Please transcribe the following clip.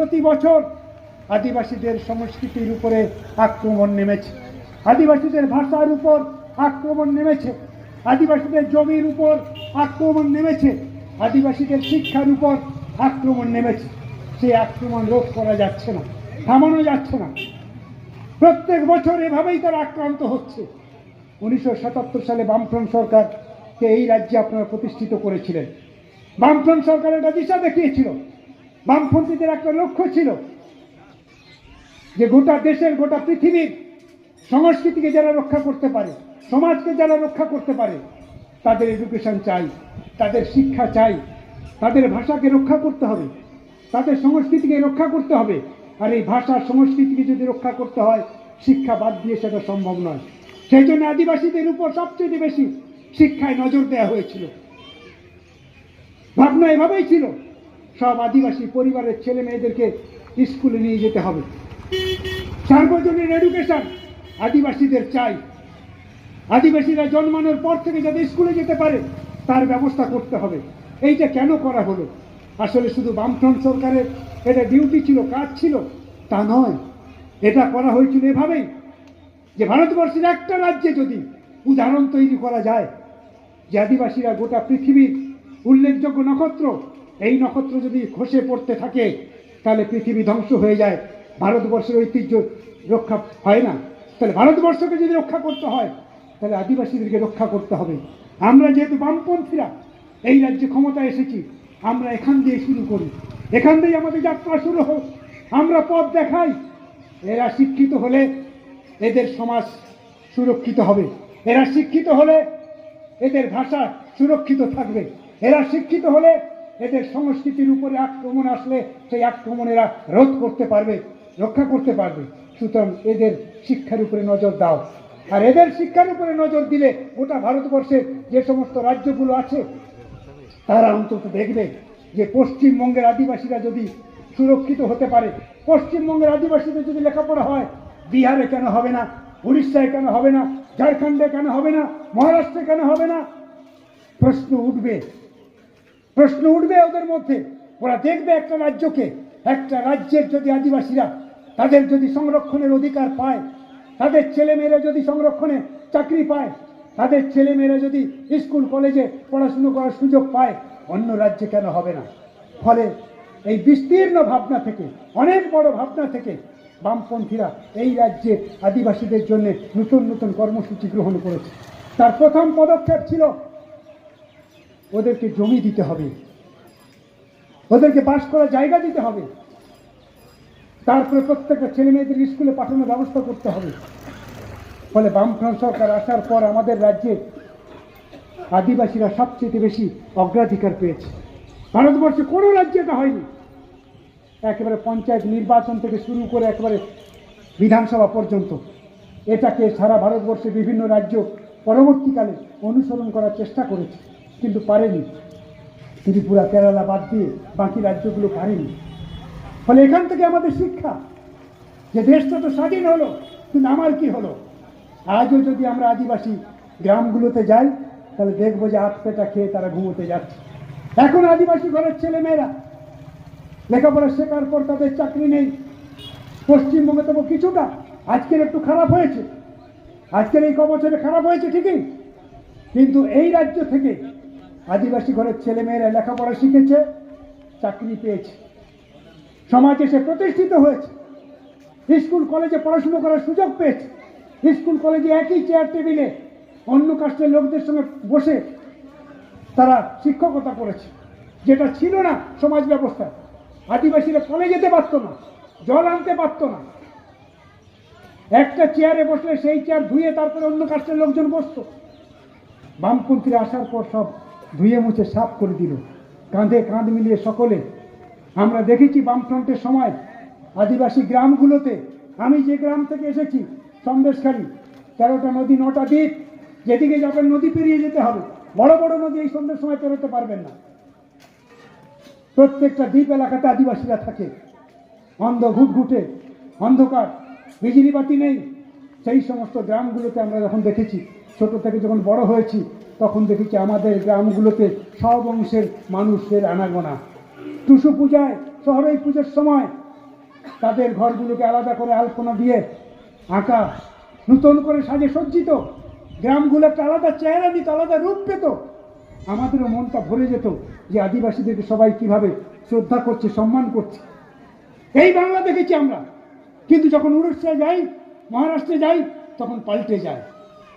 প্রতি বছর আদিবাসীদের সংস্কৃতির উপরে আক্রমণ নেমেছে। আদিবাসীদের ভাষার উপর আক্রমণ নেমেছে। আদিবাসীদের জমির উপর আক্রমণ নেমেছে। আদিবাসীদের শিক্ষার উপর আক্রমণ নেমেছে। সেই আক্রমণ রোধ করা যাচ্ছে না, থামানো যাচ্ছে না। প্রত্যেক বছর এভাবেই তারা আক্রান্ত হচ্ছে। উনিশশো সাতাত্তর সালে বামফ্রন্ট সরকারকে এই রাজ্যে আপনারা প্রতিষ্ঠিত করেছিলেন। বামফ্রন্ট সরকার একটা দিশা দেখিয়েছিল। বামপন্থীদের একটা লক্ষ্য ছিল যে গোটা দেশের, গোটা পৃথিবীর সংস্কৃতিকে যারা রক্ষা করতে পারে, সমাজকে যারা রক্ষা করতে পারে, তাদের এডুকেশন চাই, তাদের শিক্ষা চাই, তাদের ভাষাকে রক্ষা করতে হবে, তাদের সংস্কৃতিকে রক্ষা করতে হবে। আর এই ভাষা সংস্কৃতিকে যদি রক্ষা করতে হয়, শিক্ষা বাদ দিয়ে সেটা সম্ভব নয়। সেই জন্য আদিবাসীদের উপর সবচেয়ে বেশি শিক্ষায় নজর দেওয়া হয়েছিল। ভাবনা এভাবেই ছিল সব আদিবাসী পরিবারের ছেলে মেয়েদেরকে স্কুলে নিয়ে যেতে হবে। সার্বজনীন এডুকেশন আদিবাসীদের চাই। আদিবাসীরা জন্মানোর পর থেকে যাতে স্কুলে যেতে পারে, তার ব্যবস্থা করতে হবে। এইটা কেন করা হলো? আসলে শুধু বামফ্রন্ট সরকারের এটা ডিউটি ছিল, কাজ ছিল, তা নয়। এটা করা হয়েছিল এভাবেই যে ভারতবর্ষের একটা রাজ্যে যদি উদাহরণ তৈরি করা যায়, যে আদিবাসীরা গোটা পৃথিবীর উল্লেখযোগ্য নক্ষত্র এই নক্ষত্র যদি খসে পড়তে থাকে, তাহলে পৃথিবী ধ্বংস হয়ে যায়। ভারতবর্ষের ঐতিহ্য রক্ষা হয় না। তাহলে ভারতবর্ষকে যদি রক্ষা করতে হয়, তাহলে আদিবাসীদেরকে রক্ষা করতে হবে। আমরা যেহেতু বামপন্থীরা, এই রাজ্যে ক্ষমতা এসেছি, আমরা এখান দিয়ে শুরু করি। এখান দিয়ে আমাদের যাত্রা শুরু হোক। আমরা পথ দেখাই। এরা শিক্ষিত হলে এদের সমাজ সুরক্ষিত হবে। এরা শিক্ষিত হলে এদের ভাষা সুরক্ষিত থাকবে। এরা শিক্ষিত হলে এদের সংস্কৃতির উপরে আক্রমণ আসলে সেই আক্রমণ এরা রোধ করতে পারবে, রক্ষা করতে পারবে। সুতরাং এদের শিক্ষার উপরে নজর দাও। আর এদের শিক্ষার উপরে নজর দিলে গোটা ভারতবর্ষে যে সমস্ত রাজ্যগুলো আছে, তারা অন্তত দেখবে যে পশ্চিমবঙ্গের আদিবাসীরা যদি সুরক্ষিত হতে পারে, পশ্চিমবঙ্গের আদিবাসীদের যদি লেখাপড়া হয়, বিহারে কেন হবে না, উড়িষ্যায় কেন হবে না, ঝাড়খণ্ডে কেন হবে না, মহারাষ্ট্রে কেন হবে না? প্রশ্ন উঠবে। প্রশ্ন উঠবে ওদের মধ্যে। ওরা দেখবে একটা রাজ্যকে, একটা রাজ্যের যদি আদিবাসীরা তাদের যদি সংরক্ষণের অধিকার পায়, তাদের ছেলেমেয়েরা যদি সংরক্ষণে চাকরি পায়, তাদের ছেলেমেয়েরা যদি স্কুল, কলেজে পড়াশুনো করার সুযোগ পায়, অন্য রাজ্যে কেন হবে না? ফলে এই বিস্তীর্ণ ভাবনা থেকে, অনেক বড় ভাবনা থেকে বামপন্থীরা এই রাজ্যে আদিবাসীদের জন্য নতুন নতুন কর্মসূচি গ্রহণ করেছে। তার প্রথম পদক্ষেপ ছিল ওদেরকে জমি দিতে হবে। ওদেরকে বাস করার জায়গা দিতে হবে। তারপরে প্রত্যেকটা ছেলে মেয়েদের স্কুলে পাঠানোর ব্যবস্থা করতে হবে। ফলে বামফ্রন্ট সরকার আসার পর আমাদের রাজ্যে আদিবাসীরা সবচেয়ে বেশি অগ্রাধিকার পেয়েছে। ভারতবর্ষে কোনো রাজ্যে এটা হয়নি। একেবারে পঞ্চায়েত নির্বাচন থেকে শুরু করে একেবারে বিধানসভা পর্যন্ত এটাকে সারা ভারতবর্ষে বিভিন্ন রাজ্য পরবর্তীকালে অনুসরণ করার চেষ্টা করেছে। কিন্তু পারেনি। ত্রিপুরা, কেরালা বাদ দিয়ে বাকি রাজ্যগুলো পারেনি। ফলে এখান থেকে আমাদের শিক্ষা যে দেশটা তো স্বাধীন হলো, কিন্তু আমার কি হলো? আজও যদি আমরা আদিবাসী গ্রামগুলোতে যাই, তাহলে দেখব যে আট পেটা খেয়ে তারা ঘুমোতে যাচ্ছে। এখন আদিবাসী ঘরের ছেলে মেয়েরা লেখাপড়া শেখার পর তাদের চাকরি নেই। পশ্চিমবঙ্গে তবু কিছুটা আজকের একটু খারাপ হয়েছে। আজকের এই ক বছরে খারাপ হয়েছে ঠিকই, কিন্তু এই রাজ্য থেকে আদিবাসী ঘরের ছেলে মেয়েরা লেখাপড়া শিখেছে, চাকরি পেয়েছে। সমাজে সে প্রতিষ্ঠিত হয়েছে। স্কুল, কলেজে পড়াশুনো করার সুযোগ পেয়েছে। স্কুল, কলেজে একই চেয়ার টেবিলে অন্য কাস্টের লোকদের সঙ্গে বসে তারা শিক্ষকতা করেছে। যেটা ছিল না সমাজ ব্যবস্থা। আদিবাসীরা কলে যেতে পারতো না, জল আনতে পারতো না। একটা চেয়ারে বসলে সেই চেয়ার ধুয়ে তারপরে অন্য কাস্টের লোকজন বসতো। বামপন্থীরা আসার পর সব ধুয়ে মুছে সাফ করে দিল। কাঁধে কাঁধ মিলিয়ে সকলে, আমরা দেখেছি বামফ্রন্টের সময় আদিবাসী গ্রামগুলোতে, আমি যে গ্রাম থেকে এসেছি, সন্দেশখালী, তেরোটা নদী নটা দ্বীপ, যেদিকে যাবেন নদী পেরিয়ে যেতে হবে। বড় বড় নদী এই সন্ধ্যের সময় পেরোতে পারবেন না। প্রত্যেকটা দ্বীপ এলাকাতে আদিবাসীরা থাকে। অন্ধ ঘুটঘুটে, অন্ধকার বিজলি বাতি নেই। সেই সমস্ত গ্রামগুলোতে আমরা যখন দেখেছি ছোট থেকে যখন বড় হয়েছি, তখন দেখেছি আমাদের গ্রামগুলোতে সব অংশের মানুষের আনাগোনা। টুসু পূজায় শহরে পুজোর সময় তাদের ঘরগুলোকে আলাদা করে আলপনা দিয়ে আঁকা, নূতন করে সাজে সজ্জিত। গ্রামগুলো একটা আলাদা চেহারা দিত, আলাদা রূপ পেত। আমাদেরও মনটা ভরে যেত যে আদিবাসীদেরকে সবাই কীভাবে শ্রদ্ধা করছে, সম্মান করছে। এই বাংলা দেখেছি আমরা। কিন্তু যখন উড়িষ্যায় যাই, মহারাষ্ট্রে যাই, তখন পাল্টে যায়।